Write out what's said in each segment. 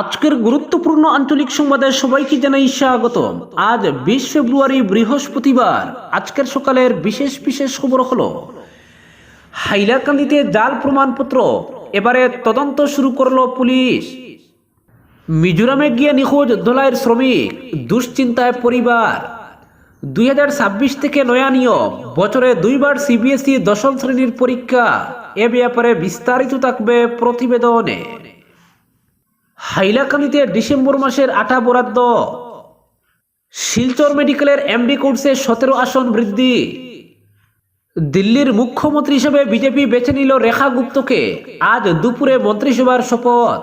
আজকের গুরুত্বপূর্ণ আঞ্চলিক সংবাদে সবাইকে জানাই স্বাগত আজ বিশ ফেব্রুয়ারি বৃহস্পতিবার। আজকের সকালের বিশেষ বিশেষ খবর হলো, হাইলাকান্দিতে জাল প্রমাণপত্র। এবারে তদন্ত শুরু করল পুলিশ। মিজোরামে গিয়ে নিখোঁজ ধোলাইয়ের শ্রমিক, দুশ্চিন্তায় পরিবার। দুই হাজার ছাব্বিশ থেকে নয়া নিয়ম, বছরে দুইবার সিবিএসই দশম শ্রেণির পরীক্ষা। এ ব্যাপারে বিস্তারিত থাকবে প্রতিবেদনে। হাইলাকান্দিতে ডিসেম্বর মাসের আটা বরাদ্দ। শিলচর মেডিকেলের এমডি কোর্সে সতেরো আসন বৃদ্ধি। দিল্লির মুখ্যমন্ত্রী হিসেবে বিজেপি বেছে নিল রেখা গুপ্তকে। আজ দুপুরে মন্ত্রিসভার শপথ।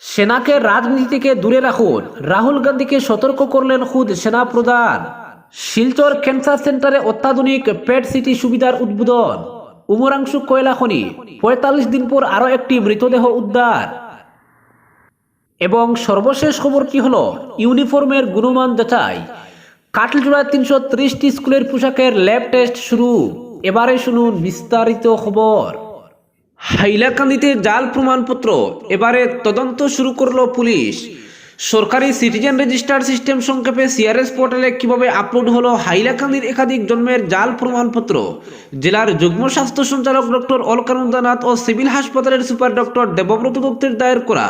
সেনাকে রাজনীতি থেকে দূরে রাখুন। রাহুল গান্ধীকে সতর্ক করলেন খুদ সেনা প্রধান। শিলচর ক্যান্সার সেন্টারে অত্যাধুনিক পেট সিটি সুবিধার উদ্বোধন। উমরাংশু কয়লা খনি। পঁয়তাল্লিশ দিন পর আরও একটি মৃতদেহ উদ্ধার। এবং সর্বশেষ খবর কি হলো? ইউনিফর্মের গুণমান যাচাই। কাটলজোড়া তিনশো ত্রিশটি স্কুলের পোশাকের ল্যাব টেস্ট শুরু। এবারে শুনুন বিস্তারিত খবর। হাইলাকান্দিতে জাল প্রমাণপত্র। এবারে তদন্ত শুরু করল পুলিশ। সরকারি সিটিজেন রেজিস্টার সিস্টেম সংক্ষেপে সিআরএস পোর্টালে কীভাবে আপলোড হলো হাইলাকান্দির একাধিক জন্মের জাল প্রমাণপত্র। জেলার যুগ্ম স্বাস্থ্য সঞ্চালক ডক্টর অলকানন্দানাথ ও সিভিল হাসপাতালের সুপার ডক্টর দেবব্রত দত্তের দায়ের করা।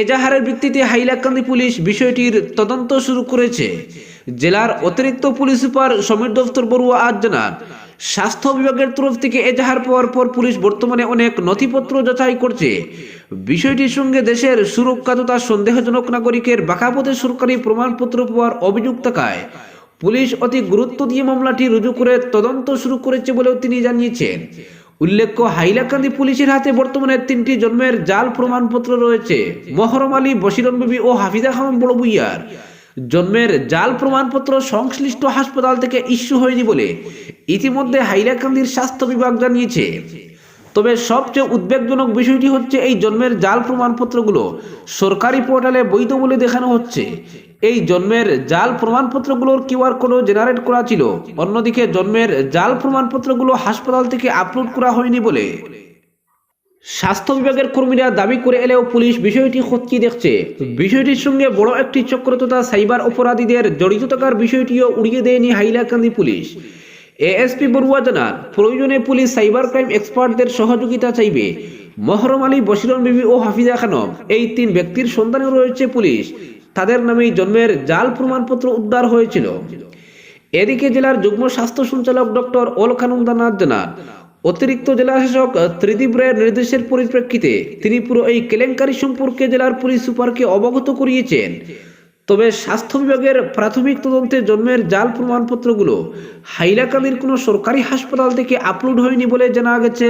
এজাহারের ভিত্তিতে হাইলাকান্দি পুলিশ বিষয়টির তদন্ত শুরু করেছে। জেলার অতিরিক্ত পুলিশ সুপার সমীর দফতর বড়ুয়া আজ জানান, স্বাস্থ্য বিভাগের তরফ থেকে এজাহার পাওয়ার পর পুলিশ বর্তমানে অনেক নথিপত্র যাচাই করছে। বিষয়টির সঙ্গে দেশের সুরক্ষা তথা সন্দেহজনক নাগরিকের বাঁকাপথে সরকারি প্রমাণপত্র পাওয়ার অভিযোগ থাকায় পুলিশ অতি গুরুত্ব দিয়ে মামলাটি রুজু করে তদন্ত শুরু করেছে বলেও তিনি জানিয়েছেন। উল্লেখ্য, হাইলাকান্দি পুলিশের হাতে বর্তমানে তিনটি জন্মের জাল প্রমাণপত্র রয়েছে। মহরম আলী বসিরন বিবি ও হাফিজা খান বড় বুইয়ার জন্মের জাল প্রমাণপত্র সংশ্লিষ্ট হাসপাতাল থেকে ইস্যু হয়নি বলে ইতিমধ্যে হাইলাকান্দির স্বাস্থ্য বিভাগ জানিয়েছে। তবে সবচেয়ে উদ্বেগজনক বিষয়টি হচ্ছে এই জন্মের জাল প্রমাণপত্রগুলো। সরকারি পোর্টালে বৈধ বলে দেখানো হচ্ছে। এই জন্মের জাল প্রমাণপত্রগুলোর কিউআর কোডও জেনারেট করা ছিল। অন্যদিকে জন্মের জাল প্রমাণপত্রগুলো হাসপাতাল থেকে আপলোড করা হয়নি বলে। স্বাস্থ্য বিভাগের কর্মীরা দাবি করে এলেও পুলিশ বিষয়টি খতিয়ে দেখছে। বিষয়টির সঙ্গে বড় একটি চক্র তথা সাইবার অপরাধীদের জড়িত থাকার বিষয়টিও উড়িয়ে দেয়নি হাইলাকান্দি পুলিশ। এএসপি বড়ুয়া জানান, প্রয়োজনে পুলিশ সাইবার ক্রাইম এক্সপার্টদের সহযোগিতা চাইবে। মহরম আলী বশিরন বিবি ও হাফিজা খানম, এই তিন ব্যক্তির সন্ধানে রয়েছে পুলিশ। তাদের নামেই জন্মের জাল প্রমাণপত্র উদ্ধার হয়েছিল। এদিকে জেলার যুগ্ম স্বাস্থ্য সঞ্চালক ডক্টর অলখানুন্দানাথ জানান, অতিরিক্ত জেলা শাসক ত্রিদীপ রায়ের নির্দেশের পরিপ্রেক্ষিতে তিনি পুরো এই কেলেঙ্কারি সম্পর্কে জেলার পুলিশ সুপারকে অবগত করিয়েছেন। তবে স্বাস্থ্য বিভাগের প্রাথমিক তদন্তে জন্মের জাল প্রমাণপত্রগুলো হাইলাকান্দির কোনো সরকারি হাসপাতাল থেকে আপলোড হয়নি বলে জানা গেছে।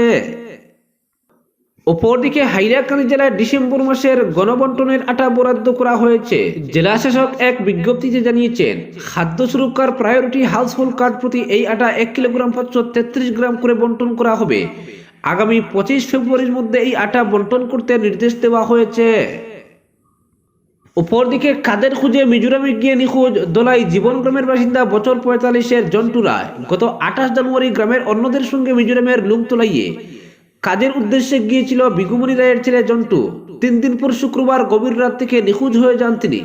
অপরদিকে হাইলাকান্দি জেলায় ডিসেম্বর মাসের গণবন্টনের আটা বরাদ্দ করা হয়েছে। জেলা শাসক এক বিজ্ঞপ্তিতে জানিয়েছেন, খাদ্য সুরক্ষার প্রায়োরিটি হাউসহোল্ড কার্ড প্রতি এই আটা এক কিলোগ্রাম পাঁচশো তেত্রিশ গ্রাম করে বন্টন করা হবে। আগামী পঁচিশ ফেব্রুয়ারির মধ্যে এই আটা বন্টন করতে নির্দেশ দেওয়া হয়েছে। অপরদিকে কাদের খুঁজে মিজোরামে গিয়ে নিখোঁজ দোলাই জীবন গ্রামের বাসিন্দা বছর পঁয়তাল্লিশের জন্টু রায়। গত আঠাশ জানুয়ারি গ্রামের অন্যদের সঙ্গে মিজোরামের লুংতলাইয়ে কাজের উদ্দেশ্যে গিয়েছিল বিগুমণি রায়ের ছেলে জন্টু। তিন দিন পর শুক্রবার গভীর রাত থেকে নিখোঁজ হয়ে যান তিনি।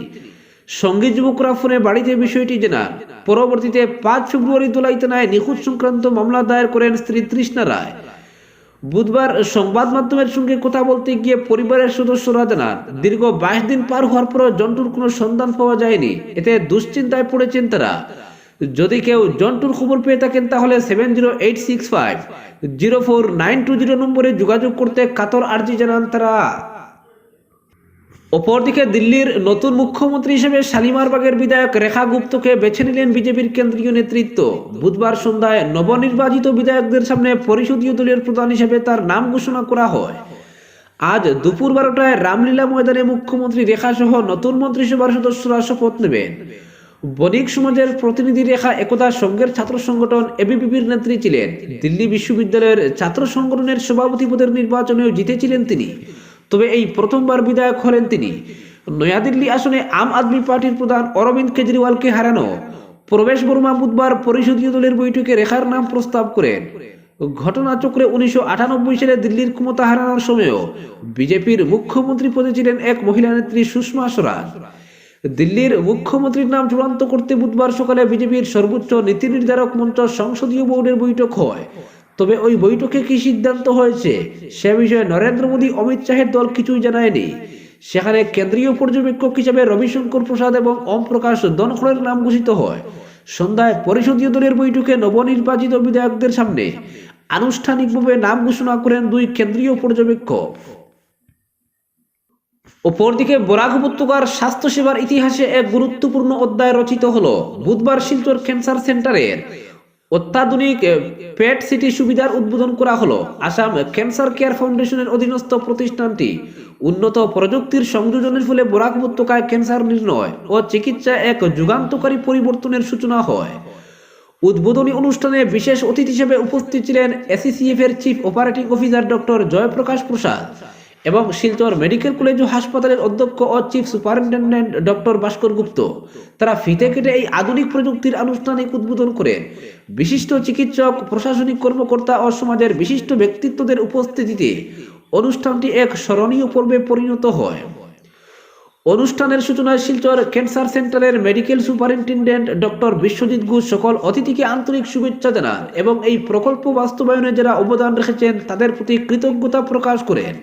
সঙ্গী যুবকরা ফোনে বাড়িতে বিষয়টি জানান। পরবর্তীতে পাঁচ ফেব্রুয়ারি দোলাই থানায় নিখোঁজ সংক্রান্ত মামলা দায়ের করেন স্ত্রী তৃষ্ণা রায়। বুধবার সংবাদ মাধ্যমের সঙ্গে কথা বলতে গিয়ে পরিবারের সদস্যরা জানান, দীর্ঘ বাইশ দিন পার হওয়ার পরও জন্টুর কোনো সন্ধান পাওয়া যায়নি। এতে দুশ্চিন্তায় পড়েছেন তারা। যদি কেউ জন্টুর খবর পেয়ে থাকেন, তাহলে seven zero eight six five zero four nine two zero নম্বরে যোগাযোগ করতে কাতর আর্জি জানান তারা। অপরদিকে দিল্লির নতুন মুখ্যমন্ত্রী হিসেবে শালিমারবাগের বিধায়ক রেখা গুপ্তকে বেছে নিলেন বিজেপির কেন্দ্রীয় নেতৃত্ব। বুধবার সন্ধ্যায় নবনির্বাচিত বিধায়কদের সামনে পরিষদীয় দলের প্রধান হিসেবে তার নাম ঘোষণা করা হয়। আজ দুপুর বারোটায় রামলীলা ময়দানে মুখ্যমন্ত্রী রেখা সহ নতুন মন্ত্রিসভার সদস্যরা শপথ নেবেন। বণিক সমাজের প্রতিনিধি রেখা একদা সংঘের ছাত্র সংগঠন এবিপিপির নেত্রী ছিলেন। দিল্লি বিশ্ববিদ্যালয়ের ছাত্র সংগঠনের সভাপতি পদের নির্বাচনেও জিতেছিলেন তিনি। তবে এই প্রথমবার বিধায়ক হলেন তিনি। নয়াদিল্লি আসনে আম আদমি পার্টির প্রধান অরবিন্দ কেজরিওয়ালকে হারানো। প্রবেশ বর্মা বুধবার পরিষদীয় দলের বৈঠকে রেখার নাম প্রস্তাব করেন। ঘটনাচক্রে উনিশশো আটানব্বই সালে দিল্লির ক্ষমতা হারানোর সময়ও বিজেপির মুখ্যমন্ত্রী পদে ছিলেন এক মহিলা নেত্রী সুষমা স্বরাজ। দিল্লির মুখ্যমন্ত্রীর নাম চূড়ান্ত করতে বুধবার সকালে বিজেপির সর্বোচ্চ নীতি নির্ধারক মঞ্চ সংসদীয় বোর্ডের বৈঠক হয়। তবে ওই বৈঠকে কি সিদ্ধান্ত হয়েছে? সে বিষয়ে নরেন্দ্র মোদী, অমিত শাহের দল কিছুই জানায়নি। সেখানে কেন্দ্রীয় পর্যবেক্ষক হিসেবে রবিশঙ্কর প্রসাদ এবং ওম প্রকাশ দনখড়ের নাম ঘোষিত হয়। সন্ধ্যায় পরিষদীয় দলের বৈঠকে নবনির্বাচিত বিধায়কদের সামনে আনুষ্ঠানিকভাবে নাম ঘোষণা করেন দুই কেন্দ্রীয় পর্যবেক্ষক। অপরদিকে বরাক উপত্যকার স্বাস্থ্যসেবার ইতিহাসে এক গুরুত্বপূর্ণ অধ্যায় রচিত হলো বুধবার শিলচর ক্যান্সার সেন্টারের অত্যাধুনিক পেট সিটি সুবিধার উদ্বোধন করা হলো আসাম ক্যান্সার কেয়ার ফাউন্ডেশনের অধীনস্থ প্রতিষ্ঠানটি। উন্নত প্রযুক্তির সংযোজনের ফলে বরাক উপত্যকায় ক্যান্সার নির্ণয় ও চিকিৎসা এক যুগান্তকারী পরিবর্তনের সূচনা হয়। উদ্বোধনী অনুষ্ঠানে বিশেষ অতিথি হিসেবে উপস্থিত ছিলেন এসিসিএফ এর chief operating officer doctor Jayprakash Prasad. এবং শিলচর মেডিকেল কলেজ ও হাসপাতালের অধ্যক্ষ ও chief superintendent doctor Bhaskar Gupta. তারা ফিতে কেটে এই আধুনিক প্রযুক্তির আনুষ্ঠানিক উদ্বোধন করেন বিশিষ্ট চিকিৎসক, প্রশাসনিক কর্মকর্তা ও সমাজের বিশিষ্ট ব্যক্তিত্বদের উপস্থিতিতে অনুষ্ঠানটি এক স্মরণীয় পর্বে পরিণত হয়। অনুষ্ঠানের সূচনায় শিলচর ক্যান্সার সেন্টারের medical superintendent doctor Biswajit Ghosh সকল অতিথিকে আন্তরিক শুভেচ্ছা জানান এবং এই প্রকল্প বাস্তবায়নে যারা অবদান রেখেছেন, তাদের প্রতি কৃতজ্ঞতা প্রকাশ করেন।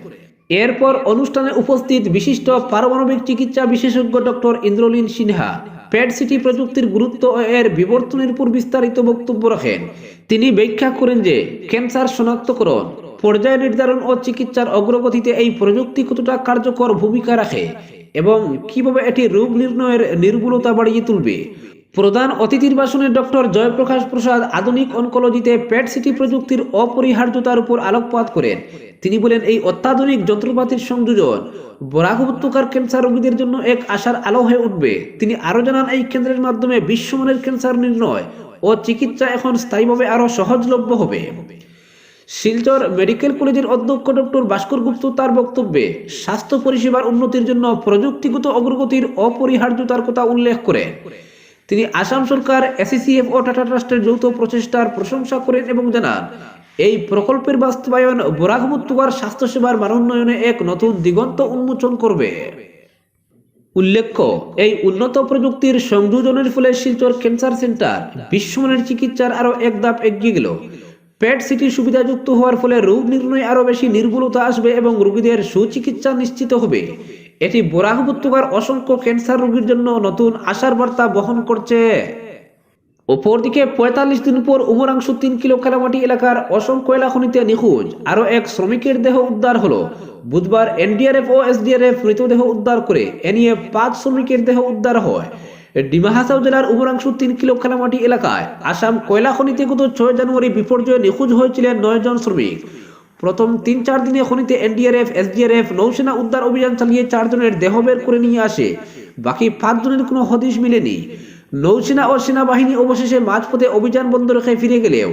এরপর অনুষ্ঠানে উপস্থিত বিশিষ্ট পারমাণবিক চিকিৎসা বিশেষজ্ঞ doctor Indraleen Sinha PET CT প্রযুক্তির গুরুত্ব ও এর বিবর্তনের উপর বিস্তারিত বক্তব্য রাখেন। তিনি ব্যাখ্যা করেন যে, ক্যান্সার শনাক্তকরণ, পর্যায় নির্ধারণ ও চিকিৎসার অগ্রগতিতে এই প্রযুক্তি কতটা কার্যকর ভূমিকা রাখে এবং কীভাবে এটি রোগ নির্ণয়ের নির্ভুলতা বাড়িয়ে তুলবে। প্রধান অতিথির ভাষণে ডক্টর জয়প্রকাশ প্রসাদ আধুনিক অনকোলজিতে প্যাট সিটি প্রযুক্তির অপরিহার্যতার উপর আলোকপাত করেন। তিনি বলেন, এই অত্যাধুনিক যন্ত্রপাতির সংযোজন বরাক ক্যান্সার রোগীদের জন্য এক আশার আলো হয়ে উঠবে। তিনি আরও জানান, এই কেন্দ্রের মাধ্যমে বিশ্বমানের ক্যান্সার নির্ণয় ও চিকিৎসা এখন স্থায়ীভাবে আরও সহজলভ্য হবে। শিলচর মেডিকেল কলেজের অধ্যক্ষ ডক্টর ভাস্কর গুপ্ত তার বক্তব্যে, স্বাস্থ্য পরিষেবার উন্নতির জন্য প্রযুক্তিগত অগ্রগতির অপরিহার্যতার কথা উল্লেখ করেন। তিনি আসাম সরকার এসিসিএফ ও টাটা ট্রাস্টের যৌথ প্রচেষ্টার প্রশংসা করেন এবং জানান, এই প্রকল্পের বাস্তবায়ন বরাক উপত্যকার স্বাস্থ্যসেবার মানোন্নয়নে এক নতুন দিগন্ত উন্মোচন করবে। উল্লেখ্য, এই উন্নত প্রযুক্তির সংযোজনের ফলে শিলচর ক্যান্সার সেন্টার, বিশ্বমানের চিকিৎসার আরও এক ধাপ এগিয়ে গেল। পেট সিটি সুবিধাযুক্ত হওয়ার ফলে রোগ নির্ণয় আরও বেশি নির্ভুলতা আসবে এবং রোগীদের সুচিকিৎসা নিশ্চিত হবে। এটি বরাক উপত্যকার অসংখ্য ক্যান্সার রোগীর জন্য নতুন আশার বার্তা বহন করছে। অপরদিকে পঁয়তাল্লিশ দিন পর উমরাংশু তিন কিলো কালামাটি এলাকার অসম কয়লা খনিতে নিখোঁজ। আরও এক শ্রমিকের দেহ উদ্ধার হলো। বুধবার এনডিআরএফ ও এসডিআরএফ মৃতদেহ উদ্ধার করে এ নিয়ে পাঁচ শ্রমিকের দেহ উদ্ধার হয়। ডিমাহাসাও জেলার উমরাংশু তিন কিলো কালামাটি এলাকায়। আসাম কয়লা খনিতে গত ছয় জানুয়ারি বিপর্যয়ে নিখোঁজ হয়েছিলেন নয় জন শ্রমিক। প্রথম তিন চার দিনে খনিতে এনডিআরএফ, এসডিআরএফ, নৌসেনা উদ্ধার অভিযান চালিয়ে চারজনের দেহ বের করে নিয়ে আসে। বাকি পাঁচজনের কোনো হদিশ মিলেনি। নৌসেনা ও সেনাবাহিনী অবশেষে মাঝপথে অভিযান বন্ধ রেখে ফিরে গেলেও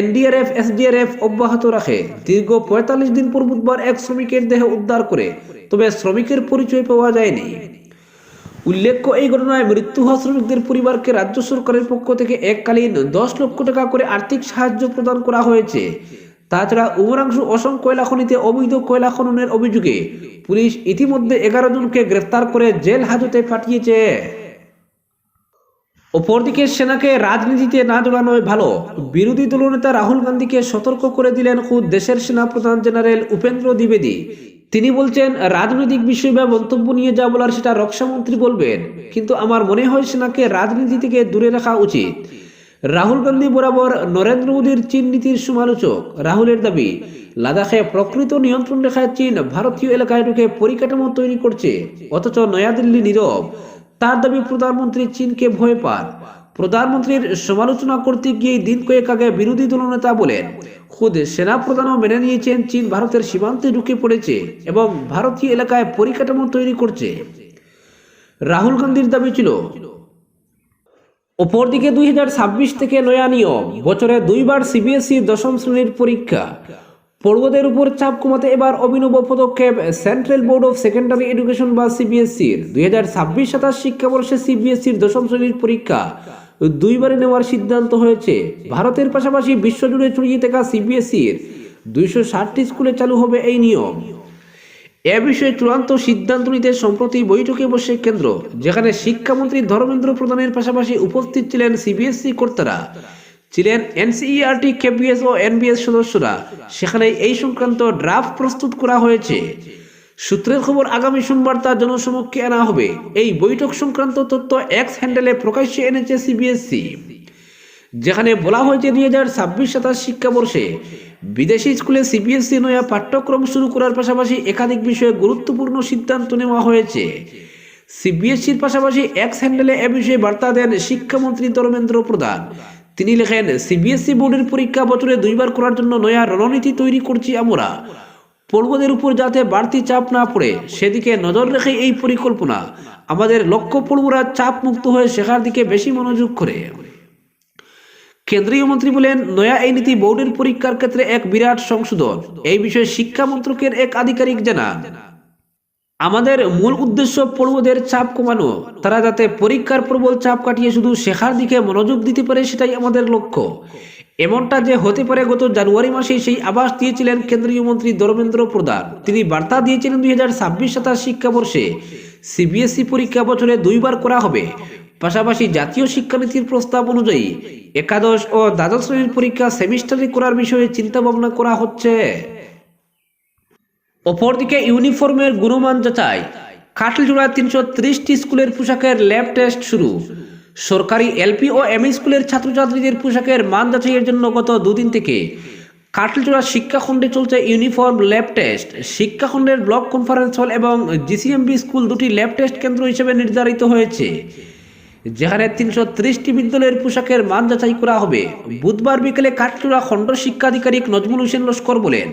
এনডিআরএফ, এসডিআরএফ অব্যাহত রাখে। দীর্ঘ পঁয়তাল্লিশ দিন পর বুধবার এক শ্রমিকের দেহ উদ্ধার করে, তবে শ্রমিকের পরিচয় পাওয়া যায়নি। উল্লেখ্য, এই ঘটনায় মৃত্যু হওয়া শ্রমিকদের পরিবারকে রাজ্য সরকারের পক্ষ থেকে এককালীন দশ লক্ষ টাকা করে আর্থিক সাহায্য প্রদান করা হয়েছে। তাছাড়া উমরাংশু অসম কয়লা খনিতে অবৈধ কয়লা খননের অভিযোগে পুলিশ ইতিমধ্যে এগারো জনকে গ্রেফতার করে জেল হাজতে পাঠিয়েছে অপরদিকে সেনাকে রাজনীতিতে না জড়ানোই ভালো। বিরোধী দলনেতা রাহুল গান্ধীকে সতর্ক করে দিলেন খুদ দেশের সেনাপ্রধান জেনারেল উপেন্দ্র দ্বিবেদী। তিনি বলছেন, রাজনৈতিক বিষয় বা মন্তব্য নিয়ে যা বলার সেটা রক্ষামন্ত্রী বলবেন, কিন্তু আমার মনে হয় সেনাকে রাজনীতি থেকে দূরে রাখা উচিত। রাহুল গান্ধী বরাবর নরেন্দ্র মোদীর চীন নীতির সমালোচক। রাহুলের দাবি, লাদাখে প্রকৃত নিয়ন্ত্রণ রেখায় চীন ভারতীয় এলাকায় ঢুকে পরিকাঠামো তৈরি করছে, অথচ নয়াদিল্লি নীরব। তার দাবি, প্রধানমন্ত্রী চীনকে ভয় পান। প্রধানমন্ত্রীর সমালোচনা করতে গিয়ে দিন কয়েক আগে বিরোধী দলনেতা বলেন, খুদ সেনাপ্রধানও মেনে নিয়েছেন চীন ভারতের সীমান্তে ঢুকে পড়েছে এবং ভারতীয় এলাকায় পরিকাঠামো তৈরি করছে। রাহুল গান্ধীর দাবি ছিল অপরদিকে দুই থেকে নয়া নিয়ম। বছরে দুইবার সিবিএসই দশম শ্রেণির পরীক্ষা। পড়ুয়াদের উপর চাপ কমাতে এবার অভিনব পদক্ষেপ central board of secondary education বা সিবিএসসির দুই হাজার ছাব্বিশ সাতাশ শিক্ষাবর্ষে সিবিএসসির দশম শ্রেণির পরীক্ষা দুইবারে নেওয়ার সিদ্ধান্ত হয়েছে। ভারতের পাশাপাশি বিশ্বজুড়ে ছড়িয়ে থাকা সিবিএসইর দুইশো ষাটটি স্কুলে চালু হবে এই নিয়ম। এ বিষয়ে চূড়ান্ত সিদ্ধান্ত নিতে সম্প্রতি বৈঠকে বসে কেন্দ্র, যেখানে শিক্ষামন্ত্রী ধর্মেন্দ্র প্রধানের পাশাপাশি উপস্থিত ছিলেন সিবিএসই কর্তারা। ছিলেন এনসিইআরটি কেবিএস ও এনবিএস সদস্যরা। সেখানে এই সংক্রান্ত ড্রাফট প্রস্তুত করা হয়েছে। সূত্রের খবর, আগামী সোমবার তা জনসমক্ষে আনা হবে। এই বৈঠক সংক্রান্ত তথ্য এক্স হ্যান্ডেলে প্রকাশ্যে এনেছে সিবিএসই। যেখানে বলা হয়েছে দুই হাজার ছাব্বিশ সাতাশ শিক্ষাবর্ষে বিদেশি স্কুলে সিবিএসই নয়া পাঠ্যক্রম শুরু করার পাশাপাশি একাধিক বিষয়ে গুরুত্বপূর্ণ সিদ্ধান্ত নেওয়া হয়েছে। সিবিএসসির পাশাপাশি এক্স হ্যান্ডেলে এ বিষয়ে বার্তা দেন শিক্ষামন্ত্রী ধর্মেন্দ্র প্রধান। তিনি লেখেন সিবিএসই বোর্ডের পরীক্ষা বছরে দুইবার করার জন্য নয়া রণনীতি তৈরি করছি আমরা। পড়ুয়াদের উপর যাতে বাড়তি চাপ না পড়ে, সেদিকে নজর রেখে এই পরিকল্পনা। আমাদের লক্ষ্য পড়ুয়ারা চাপ মুক্ত হয়ে শেখার দিকে বেশি মনোযোগ করে। কেন্দ্রীয় মন্ত্রী বলেন, নয়া এই নীতি বোর্ডের পরীক্ষার ক্ষেত্রে এক বিরাট সংশোধন। এই বিষয়ে শিক্ষা মন্ত্রকের এক আধিকারিক জানান, আমাদের মূল উদ্দেশ্য পড়ুয়াদের চাপ কমানো। তারা যাতে পরীক্ষার প্রবল চাপ কাটিয়ে শুধু শেখার দিকে মনোযোগ দিতে পারে সেটাই আমাদের লক্ষ্য। এমনটা যে হতে পারে, গত জানুয়ারি মাসে সেই আবাস দিয়েছিলেন কেন্দ্রীয় মন্ত্রী ধর্মেন্দ্র প্রধান। তিনি বার্তা দিয়েছিলেন দুই হাজার ছাব্বিশ সাতাশ শিক্ষাবর্ষে, সিবিএসই পরীক্ষা বছরে দুইবার করা হবে। পাশাপাশি জাতীয় শিক্ষানীতির প্রস্তাব অনুযায়ী একাদশ ও দ্বাদশ শ্রেণির পরীক্ষা সেমিস্টারে করার বিষয়ে চিন্তা ভাবনা করা হচ্ছে। অপরদিকে ইউনিফর্মের গুণমান যাচাই, কাটলজোড়া তিনশো ত্রিশটি স্কুলের পোশাকের ল্যাব টেস্ট শুরু। সরকারি এলপি ও এমই স্কুলের ছাত্রছাত্রীদের পোশাকের মান যাচাইয়ের জন্য গত দুদিন থেকে কাটলজোড়া শিক্ষাখণ্ডে চলছে ইউনিফর্ম ল্যাব টেস্ট। শিক্ষাখণ্ডের ব্লক কনফারেন্স হল এবং জিসিএমবি স্কুল দুটি ল্যাব টেস্ট কেন্দ্র হিসেবে নির্ধারিত হয়েছে। যেখানে তিনশো ত্রিশটি বিদ্যালয়ের পোশাকের মান যাচাই করা হবে। বুধবার বিকেলে কাটচুড়া খণ্ড শিক্ষাধিকারিক নজমুল হোসেন লস্কর বলেন,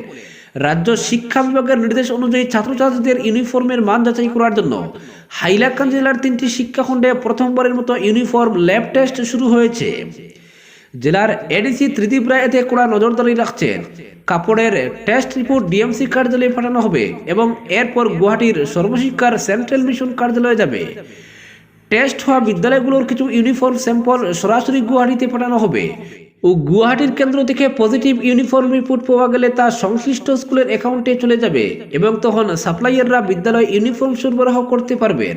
রাজ্য শিক্ষা বিভাগের নির্দেশ অনুযায়ী ছাত্রছাত্রীদের ইউনিফর্মের মান যাচাই করার জন্য হাইলাকান্দি জেলার তিনটি শিক্ষাখণ্ডে প্রথমবারের মতো ইউনিফর্ম ল্যাব টেস্ট শুরু হয়েছে। জেলার এডিসি ত্রিদীপ রায় এতে কড়া নজরদারি রাখছেন। কাপড়ের টেস্ট রিপোর্ট ডিএমসি কার্যালয়ে পাঠানো হবে এবং এরপর গুয়াহাটির সর্বশিক্ষার সেন্ট্রাল মিশন কার্যালয়ে যাবে। টেস্ট হওয়া বিদ্যালয়গুলোর কিছু ইউনিফর্ম স্যাম্পল সরাসরি গুয়াহাটিতে পাঠানো হবে। ও গুয়াহাটির কেন্দ্র থেকে পজিটিভ ইউনিফর্ম রিপোর্ট পাওয়া গেলে তা সংশ্লিষ্ট স্কুলের অ্যাকাউন্টে চলে যাবে এবং তখন সাপ্লাইয়াররা বিদ্যালয়ে ইউনিফর্ম সরবরাহ করতে পারবেন।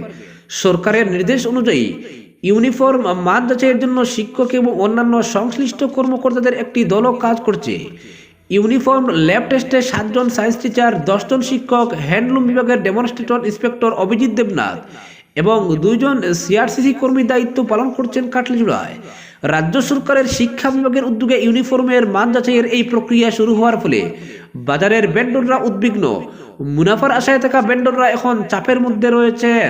সরকারের নির্দেশ অনুযায়ী ইউনিফর্ম মান যাচাইয়ের জন্য শিক্ষক এবং অন্যান্য সংশ্লিষ্ট কর্মকর্তাদের একটি দলও কাজ করছে। ইউনিফর্ম ল্যাব টেস্টে সাতজন সায়েন্স টিচার দশজন শিক্ষক হ্যান্ডলুম বিভাগের ডেমনস্ট্রেটর ইন্সপেক্টর অভিজিৎ দেবনাথ এবং দুইজন সিআরসিসি কর্মী দায়িত্ব পালন করছেন কাটলিজুড়ায় রাজ্য সরকারের শিক্ষা বিভাগের উদ্যোগে ইউনিফর্মের মান যাচাইয়ের এই প্রক্রিয়া শুরু হওয়ার ফলে বাজারের বেন্ডররা উদ্বিগ্ন। মুনাফার আশায় থাকা বেন্ডররা এখন চাপের মধ্যে রয়েছেন।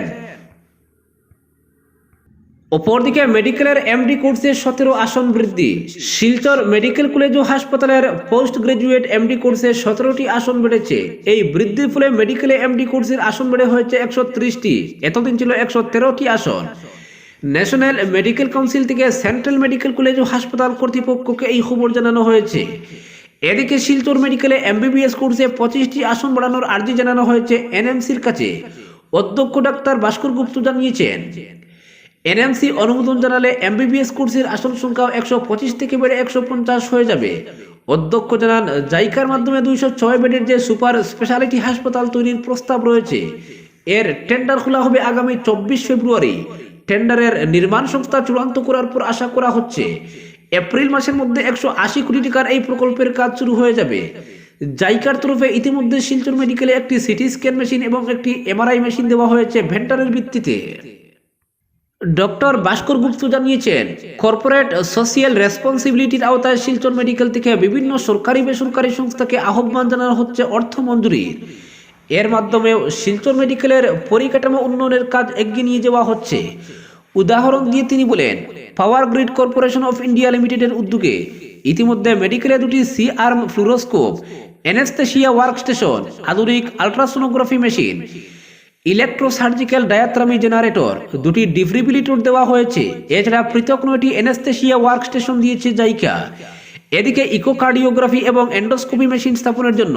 অপরদিকে মেডিকেলের এমডি কোর্সে সতেরো আসন বৃদ্ধি। শিলচর মেডিকেল কলেজ ও হাসপাতালের পোস্ট গ্রাজুয়েট এমডি কোর্সে সতেরোটি আসন বেড়েছে। এই বৃদ্ধির ফলে মেডিকেলে এমডি কোর্সের আসন বেড়ে হয়েছে একশো ত্রিশটি। এতদিন ছিল একশো তেরোটি আসন। ন্যাশনাল মেডিকেল কাউন্সিল থেকে সেন্ট্রাল মেডিকেল কলেজ ও হাসপাতাল কর্তৃপক্ষকে এই খবর জানানো হয়েছে। এদিকে শিলচর মেডিকেলে এমবিবিএস কোর্সে পঁচিশটি আসন বাড়ানোর আর্জি জানানো হয়েছে এনএমসির কাছে। অধ্যক্ষ ডাক্তার ভাস্কর গুপ্ত জানিয়েছেন। এনএমসি অনুমোদন জানালে এমবিবিএস কোর্সের আসন সংখ্যা একশো পঁচিশ থেকে বেড়ে একশো পঞ্চাশ হয়ে যাবে। অধ্যক্ষ জানান, জাইকার মাধ্যমে দুইশো ছয় বেডের যে সুপার স্পেশালিটি হাসপাতাল তৈরির প্রস্তাব রয়েছে, এর টেন্ডার খোলা হবে আগামী চব্বিশ ফেব্রুয়ারি। টেন্ডারের নির্মাণ সংস্থা চূড়ান্ত করার পর আশা করা হচ্ছে, এপ্রিল মাসের মধ্যে একশো আশি কোটি টাকার এই প্রকল্পের কাজ শুরু হয়ে যাবে। জাইকার তরফে ইতিমধ্যে শিলচর মেডিকেলে একটি সিটি স্ক্যান মেশিন এবং একটি এমআরআই মেশিন দেওয়া হয়েছে ভেন্টারের ভিত্তিতে। ডক্টর ভাস্কর গুপ্ত জানিয়েছেন, কর্পোরেট সোশিয়াল রেসপন্সিবিলিটির আওতায় শিলচর মেডিকেল থেকে বিভিন্ন সরকারি বেসরকারি সংস্থাকে আহ্বান জানানো হচ্ছে অর্থ মঞ্জুরির এর মাধ্যমে শিলচর মেডিকেলের পরিকাঠামো উন্নয়নের কাজ এগিয়ে নিয়ে যাওয়া হচ্ছে। উদাহরণ দিয়ে তিনি বলেন, power grid corporation of India লিমিটেডের উদ্যোগে ইতিমধ্যে মেডিকেলে দুটি C arm fluoroscope anaesthesia work station আধুনিক ultrasonography machine electrosurgical diathermy generator দুটি ডিফ্রিবিলিটর দেওয়া হয়েছে। এছাড়া পৃথক নয়টি এনেস্থেশিয়া ওয়ার্ক স্টেশন দিয়েছে জাইকা। এদিকে ইকোকার্ডিওগ্রাফি এবং এন্ডোস্কোপি মেশিন স্থাপনের জন্য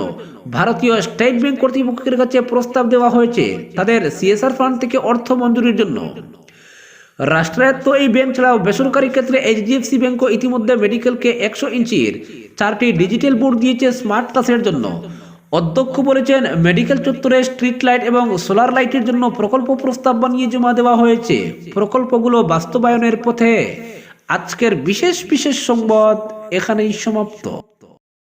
ভারতীয় স্টেট ব্যাংক কর্তৃপক্ষের কাছে প্রস্তাব দেওয়া হয়েছে, তাদের সিএসআর ফান্ড থেকে অর্থ মঞ্জুরির জন্য। রাষ্ট্রায়ত্ত এই ব্যাংক ছাড়াও বেসরকারি ক্ষেত্রে এইচডিএফসি ব্যাংকও ইতিমধ্যে মেডিকেলকে একশো ইঞ্চির চারটি ডিজিটাল বোর্ড দিয়েছে স্মার্ট ক্লাসের জন্য। অধ্যক্ষ বলেছেন মেডিকেল চত্বরে স্ট্রিট লাইট এবং সোলার লাইটের জন্য প্রকল্প প্রস্তাব বানিয়ে জমা দেওয়া হয়েছে। প্রকল্পগুলো বাস্তবায়নের পথে। আজকের বিশেষ বিশেষ সংবাদ এখানেই সমাপ্ত।